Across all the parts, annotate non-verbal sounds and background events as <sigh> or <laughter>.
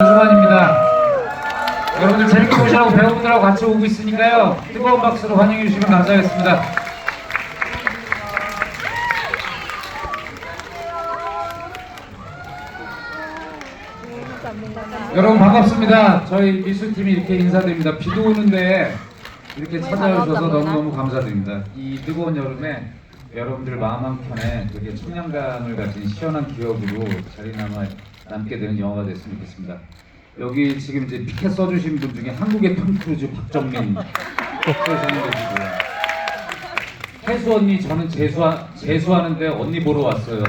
주관입니다. 여러분들 재밌게 보시라고 배우분들하고 같이 오고 있으니까요. 뜨거운 박수로 환영해 주시면 감사하겠습니다. 여러분 반갑습니다. 저희 미술팀이 이렇게 인사드립니다. 비도 오는데 이렇게 찾아주셔서 너무너무 감사드립니다. 이 뜨거운 여름에 여러분들 마음 한켠에 되게 청량감을 가진 시원한 기억으로 자리 남아 남게 되는 영화가 됐으면 좋겠습니다. 여기 지금 이제 피켓 써주신 분 중에 한국의 톰 크루즈 박정민 분이고요. 혜수 언니 저는 재수하, 재수하는데 언니 보러 왔어요.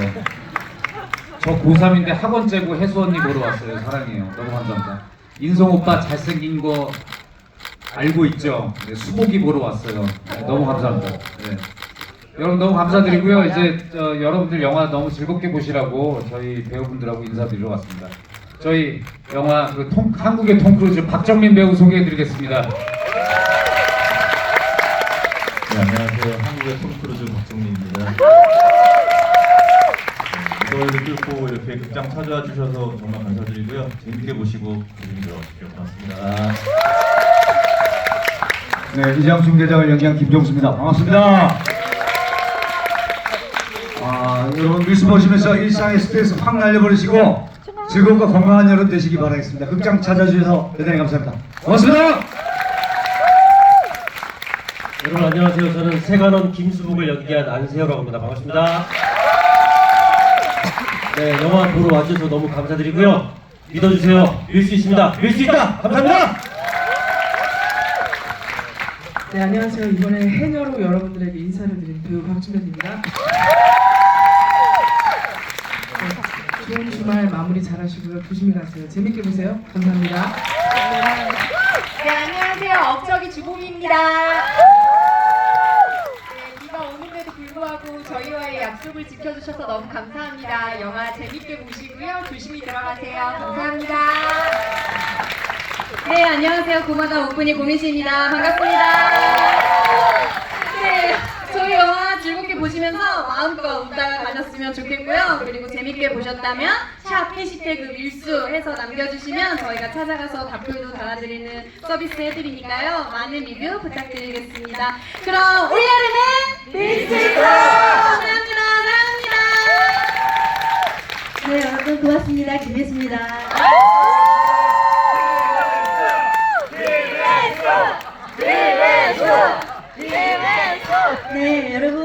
저 고3인데 학원 째고 혜수 언니 보러 왔어요. 사랑해요. 너무 감사합니다. 인성 오빠 잘생긴 거 알고 있죠? 네, 수복이 보러 왔어요. 네, 너무 감사합니다. 네. 여러분 너무 감사드리고요. 이제 저, 여러분들 영화 너무 즐겁게 보시라고 저희 배우분들하고 인사드리러 왔습니다. 저희 영화 그 톰, 한국의 톰 크루즈 박정민 배우 소개해드리겠습니다. 네, 안녕하세요. 한국의 톰 크루즈 박정민입니다. 네, 이걸 뚫고 이렇게 극장 찾아와 주셔서 정말 감사드리고요. 재밌게 보시고 재밌게 들어가십시오. 고맙습니다. 네, 이장순 대장을 연기한 김종수입니다. 반갑습니다. 아, 여러분 뉴스 보시면서 일상의 스트레스 확 날려버리시고 즐거움과 건강한 여름 되시기 바라겠습니다. 극장 찾아주셔서 대단히 감사합니다. 고맙습니다. 여러분 안녕하세요. 저는 세관원 김수복을 연기한 안세호라고 합니다. 반갑습니다. 네, 영화 보러 와주셔서 너무 감사드리고요. 믿어주세요. 밀 수 있습니다. 밀 수 있다. 감사합니다. 네, 안녕하세요. 이번에 해녀로 여러분들에게 인사를 드린 배우 박주변입니다. 네, 좋은 주말 마무리 잘 하시고요. 조심히 가세요. 재밌게 보세요. 감사합니다. 네, 안녕하세요. 업적이 주공입니다. 네, 비가 오는데도 불구하고 저희와의 약속을 지켜주셔서 너무 감사합니다. 영화 재밌게 보시고요. 조심히 들어가세요. 감사합니다. 네, 안녕하세요. 고마다 오픈이 고민 씨입니다. 반갑습니다. 네, 저희 영화 즐겁게 보시면서 마음껏 웃다가 가셨으면 좋겠고요. 그리고 재밌게 보셨다면 샵 해시태그 밀수 해서 남겨주시면 저희가 찾아가서 답글도 달아드리는 서비스 해드리니까요. 많은 리뷰 부탁드리겠습니다. 그럼 올여름은 밀수! 감사합니다. 사랑합니다. 네, 여러분 고맙습니다. 김혜수입니다. 네, 여러분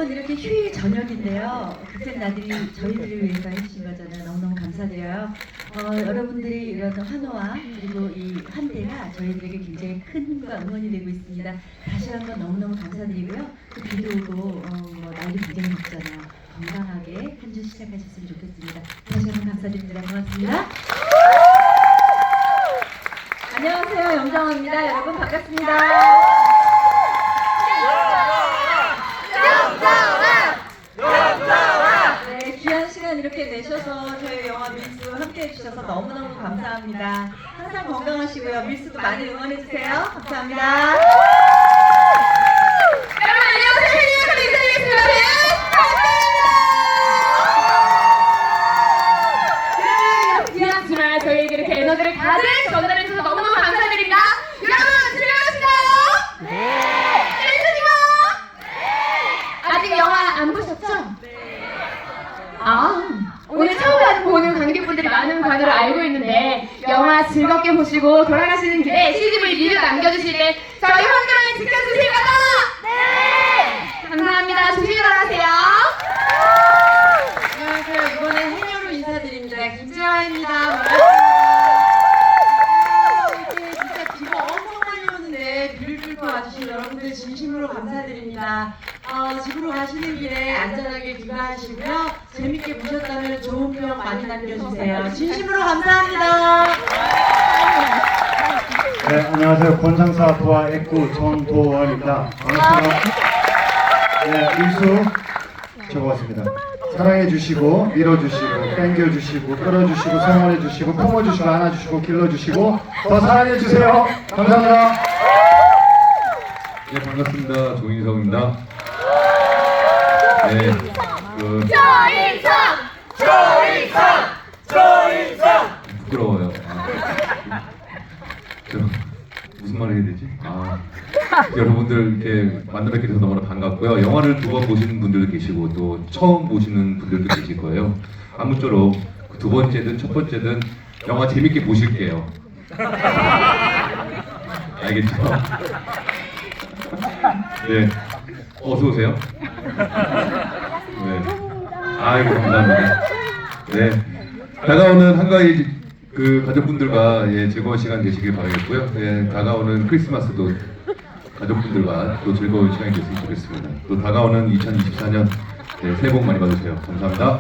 휴일 저녁인데요. 극장 나들이 저희들을 위해서 해주신 거잖아요. 너무너무 감사드려요. 어, 여러분들이 이런 환호와 그리고 이 한대가 저희들에게 굉장히 큰 힘과 응원이 되고 있습니다. 다시 한번 너무너무 감사드리고요. 또 비도 오고 어, 뭐 날도 굉장히 덥잖아요. 건강하게 한 주 시작하셨으면 좋겠습니다. 다시 한번 감사드립니다. 고맙습니다. 안녕하세요. 영정원입니다. 여러분 반갑습니다. 네, 귀한 시간 이렇게 내셔서 저희 영화 밀수 함께 해주셔서 너무너무 감사합니다. 항상 건강하시고요. 밀수도 많이 응원해주세요. 감사합니다. 여러분 안녕하세요. 혜리가 인사드리겠습니다. 네, 귀한 주말 저희에게 이렇게 에너지를 가득 전달해주셔서 너무너무 감사드립니다. 여러분 즐거우신가요? 네. 재밌으시고? 네. 아직 영화 안 보셨죠? 아, 오늘 처음 보는 관객분들이 많은 관으로 알고 있는데 영화 즐겁게 보시고 돌아가시는 길에 CGV 리뷰 남겨주실 때 저희 환경을 지켜주실 거죠? 네! 감사합니다. 조심히 돌아가세요. 안녕하세요. 이번에 해녀로 인사드립니다. 김지아입니다. 이렇게 진짜 비가 엄청 많이 오는데 비를 뚫고 와주신 여러분들 진심으로 감사드립니다. 어, 집으로 가시는 길에 안전하게 귀가하시고요. 재밌게 보셨다면 좋은 평 많이 남겨주세요. <laughs> 진심으로 감사합니다. 네, 안녕하세요. 권상사 도화 액구 정도원입니다. 반갑습니다. 네, 일수 적어봤습니다. 사랑해 주시고 밀어 주시고 땡겨 주시고 끌어 주시고 성원해 주시고 품어 주시고 안아 주시고 길러 주시고 더 사랑해 주세요. 감사합니다. 네, 반갑습니다. 조인성입니다. 네, 그 조인성! 조인성! 부끄러워요. 아, 무슨 말 해야 되지? 아, 여러분들 이렇게 만나뵙게 돼서 너무나 반갑고요. 영화를 두 번 보시는 분들도 계시고 또 처음 보시는 분들도 계실 거예요. 아무쪼록 그두 번째든 첫 번째든 영화 재밌게 보실게요. 알겠죠? 네, 어서 오세요. 네, 아이고 감사합니다. 네, 다가오는 한가위 그 가족분들과 예, 즐거운 시간 되시길 바라겠고요. 예, 다가오는 크리스마스도 가족분들과 또 즐거운 시간이 됐으면 좋겠습니다. 또 다가오는 2024년 네, 새해 복 많이 받으세요. 감사합니다.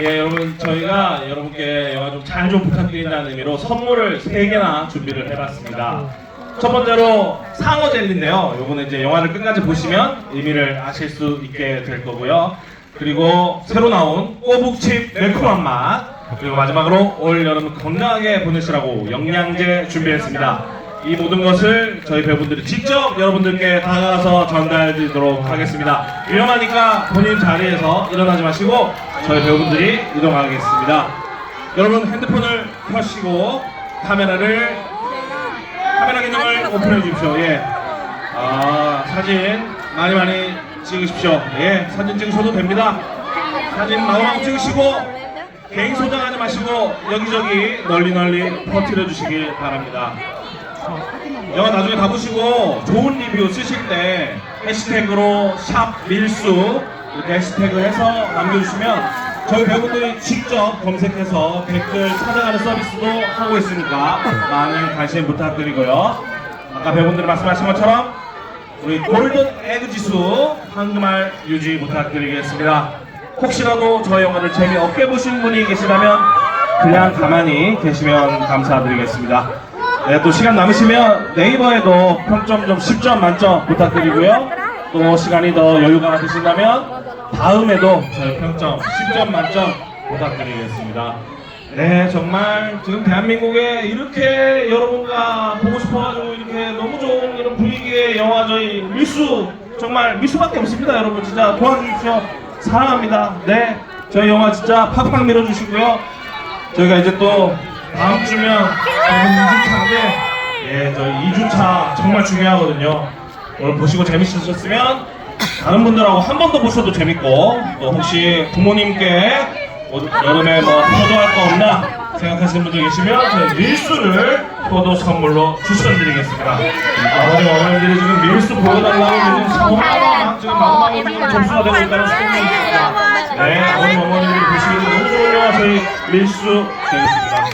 예, 여러분 저희가 여러분께 영화 좀 잘 좀 부탁드린다는 의미로 선물을 세 개나 준비를 해봤습니다. 첫 번째로 상어 젤리인데요. 요거는 이제 영화를 끝까지 보시면 의미를 아실 수 있게 될 거고요. 그리고 새로 나온 꼬북칩 매콤한 맛. 그리고 마지막으로 올 여름 건강하게 보내시라고 영양제 준비했습니다. 이 모든 것을 저희 배우분들이 직접 여러분들께 다가가서 전달드리도록 하겠습니다. 위험하니까 본인 자리에서 일어나지 마시고 저희 배우분들이 이동하겠습니다. 여러분 핸드폰을 켜시고 카메라를 카메라 기능을 오픈해 주십시오. 예. 아 사진 많이 많이 찍으십시오. 예, 사진 찍으셔도 됩니다. 사진 마구마구 찍으시고 개인 소장하지 마시고 여기저기 널리 널리 퍼뜨려 주시길 바랍니다. 영화 나중에 다 보시고 좋은 리뷰 쓰실 때 해시태그로 샵 밀수 이렇게 해시태그 해서 남겨주시면 저희 배우분들이 직접 검색해서 댓글 찾아가는 서비스도 하고 있으니까 많은 관심 부탁드리고요. 아까 배우분들이 말씀하신 것처럼 우리 골든 에그 지수 황금알 유지 부탁드리겠습니다. 혹시라도 저희 영화를 재미없게 보신 분이 계시다면 그냥 가만히 계시면 감사드리겠습니다. 네, 또 시간 남으시면 네이버에도 평점 좀 10점 만점 부탁드리고요. 또 시간이 더 여유가 되신다면 다음에도 저희 평점 10점 만점 부탁드리겠습니다. 네, 정말 지금 대한민국에 이렇게 여러분과 보고 싶어가지고 이렇게 너무 좋은 이런 분위기의 영화 저희 밀수 정말 밀수밖에 없습니다, 여러분 진짜 도와주십시오. 사랑합니다. 네, 저희 영화 진짜 팍팍 밀어주시고요. 저희가 이제 또 다음 주면 저희 2주차인데 예, 저희 2주차 정말 중요하거든요. 오늘 보시고 재밌으셨으면 다른 분들하고 한 번 더 보셔도 재밌고 또 혹시 부모님께 뭐 여름에 뭐 포도할 거 없나 생각하시는 분들 계시면 저희 밀수를 포도 선물로 추천드리겠습니다. 아버님 어머님들이 지금 밀수 보여달라고 지금 사고하다가 지금 마구마구 지금 접수가 되고 있다는 소문이 있습니다. 네, 아버님 어머님들이 보시기에도 너무 좋은 영화 저희 밀수 되겠습니다.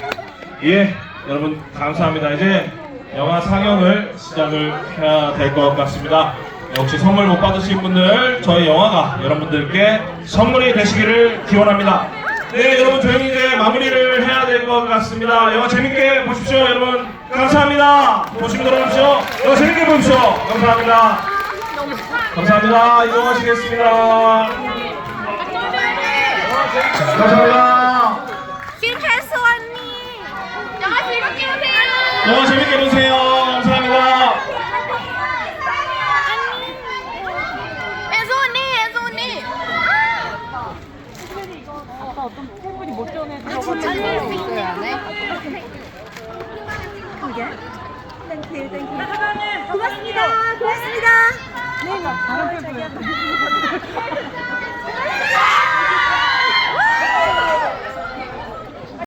예, 여러분 감사합니다. 이제 영화 상영을 시작을 해야 될 것 같습니다. 역시 선물 못 받으신 분들 저희 영화가 여러분들께 선물이 되시기를 기원합니다. 네, 여러분 조용히 이제 마무리를 해야 될 것 같습니다. 영화 재밌게 보십시오, 여러분. 감사합니다. 보시면 돌아오십시오. 영화 재밌게 보십시오. 감사합니다. 감사합니다. 이동하시겠습니다. 감사합니다. 보세요. 영화 재밌게 보세요. 감사합니다. 애소 언니, 애소 언니. 아까 어떤 팬분이 못 전해 들어가지고. 고맙습니다. 고맙습니다. 네, 다른 팬분.